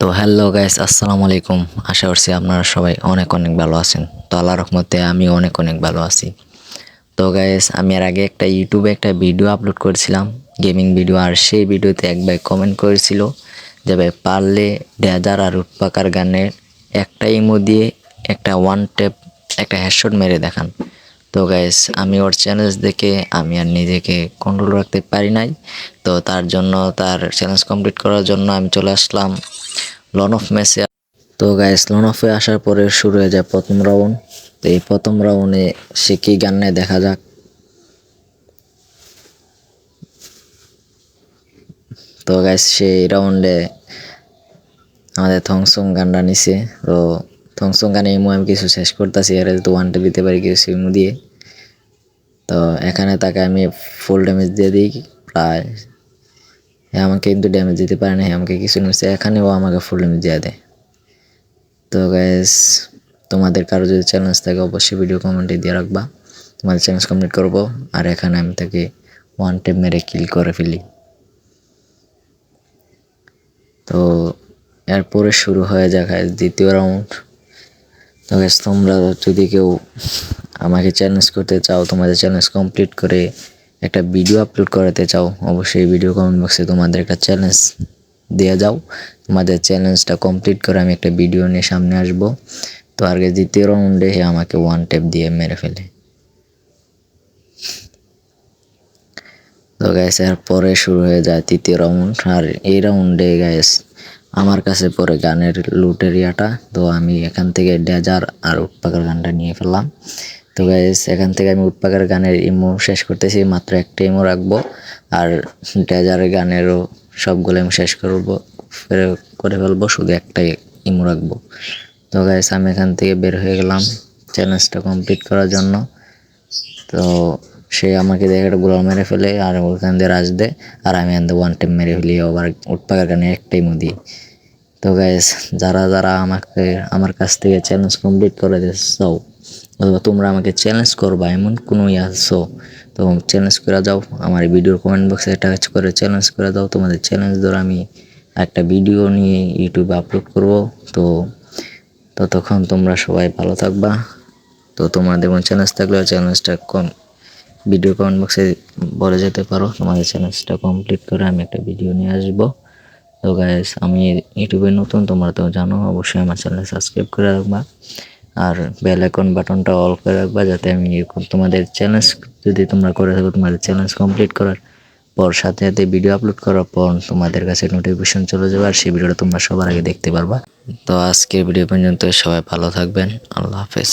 তো hello guys, আসসালামু আলাইকুম। আশা করছি আপনারা সবাই অনেক অনেক ভালো আছেন। তো আল্লাহ রহমতে আমি অনেক অনেক ভালো আছি। তো গাইস, আমি এর আগে একটা ইউটিউবে একটা ভিডিও আপলোড করেছিলাম। গেমিং ভিডিও, আর সেই ভিডিওতে এক ভাই কমেন্ট করেছিল যে, ভাই, পারলে ডেজার আর উৎপাকার গানের একটা ইমো দিয়ে একটা ওয়ান টেপ একটা হেডশট মেরে দেখান। তো গাইস, আমি ওর চ্যালেঞ্জ দেখে আমি আর নিজেকে কন্ট্রোল রাখতে পারি নাই। তো তার জন্য, তার চ্যালেঞ্জ কমপ্লিট করার জন্য আমি চলে আসলাম লন অফ ম্যাচে তো গাইস লন অফে আসার পরে শুরু হয়ে যায় প্রথম রাউন্ড তো এই প্রথম রাউন্ডে সে কি গান নেয় দেখা যাক। তো গাইস সেই রাউন্ডে আমাদের থংসং গানটা নিছে। তো থংসং গানে ইমো আমি কিছু শেষ করতেছি আর তো ওয়ান ওয়ানটা দিতে পারি কিছু ইমো দিয়ে তো এখানে তাকে আমি ফুল ড্যামেজ দিয়ে দিই, প্রায় হ্যাঁ আমাকে কিন্তু ড্যামেজ দিতে পারে না হ্যাঁ আমাকে কিছু নিচ্ছে এখানেও আমাকে ফুল ড্যামেজ দিয়ে দেয়। তো গ্যাস তোমাদের কারও যদি চ্যালেঞ্জ থাকে, অবশ্যই ভিডিও কমেন্টে দিয়ে রাখবা। তোমাদের চ্যালেঞ্জ কমপ্লিট করব, আর এখানে আমি তাকে ওয়ান টেপ মেরে কিল করে ফেলি। তো এরপরে শুরু হয়ে যায় দ্বিতীয় রাউন্ড তো তোমরা যদি কেউ আমাকে চ্যালেঞ্জ করতে চাও, তোমাদের চ্যালেঞ্জ কমপ্লিট করে একটা ভিডিও আপলোড করাতে চাও, অবশ্যই ভিডিও কমেন্ট বক্সে তোমাদের একটা চ্যালেঞ্জ দেওয়া যাও। তোমাদের চ্যালেঞ্জটা কমপ্লিট করে আমি একটা ভিডিও নিয়ে সামনে আসব। তো আগে দ্বিতীয় রাউন্ডে আমাকে ওয়ান টেপ দিয়ে মেরে ফেলে। তো গ্যাস পরে শুরু হয়ে যায় তৃতীয় রাউন্ড আর এই রাউন্ডে গ্যাস আমার কাছে পরে গানের লুটেরিয়াটা, তো আমি এখান থেকে ডেজার আর উৎপাকার গানটা নিয়ে ফেললাম। তো গ্যাস এখান থেকে আমি উৎপাকার গানের ইমো শেষ করতেছি, মাত্র একটা ইমো রাখব। আর ডেজারের গানেরও সবগুলো ইমো শেষ করব, করে ফেলব, শুধু একটাই ইমো রাখব। তো গ্যাস আমি এখান থেকে বের হয়ে গেলাম চ্যালেঞ্জটা কমপ্লিট করার জন্য। তো সে আমাকে দেখে একটা গোলাম মেরে ফেলে, আর ওখান দিয়ে রাজ দেয় আর আমি আনতে ওয়ান টাইম মেরে ফেলি, আবার উৎপাকার গানে একটাই মুদি তো গাইস যারা যারা আমাকে, আমার কাছ থেকে চ্যালেঞ্জ কমপ্লিট করে চাও অথবা তোমরা আমাকে চ্যালেঞ্জ করবা, এমন কোনো ইয়ে আছো, তো চ্যালেঞ্জ করে যাও, আমার ভিডিওর কমেন্ট বক্সে টাচ করে চ্যালেঞ্জ করে দাও, তোমাদের চ্যালেঞ্জ ধরে আমি একটা ভিডিও নিয়ে ইউটিউবে আপলোড করব, তো ততক্ষণ তোমরা সবাই ভালো থাকবা, তো তোমাদের কোনো চ্যালেঞ্জ থাকলে চ্যালেঞ্জটা কম ভিডিও কমেন্ট বক্সে বলে যেতে পারো, তোমাদের চ্যালেঞ্জটা কমপ্লিট করে আমি একটা ভিডিও নিয়ে আসব, তো গাইস আমি ইউটিউবে নতুন, তোমরা তো জানো, অবশ্যই আমার চ্যানেল সাবস্ক্রাইব করে রাখবা আর বেল আইকন বাটনটা অল করে রাখবা যাতে আমি তোমাদের চ্যালেঞ্জ যদি তোমরা করে থাকো, তোমাদের চ্যালেঞ্জ কমপ্লিট করার পর সাথে সাথে ভিডিও আপলোড করার পর তোমাদের কাছে নোটিফিকেশন চলে যাবে, আর সেই ভিডিওটা তোমরা সবার আগে দেখতে পারবা। তো আজকের ভিডিও পর্যন্ত সবাই ভালো থাকবেন। আল্লাহ হাফেজ।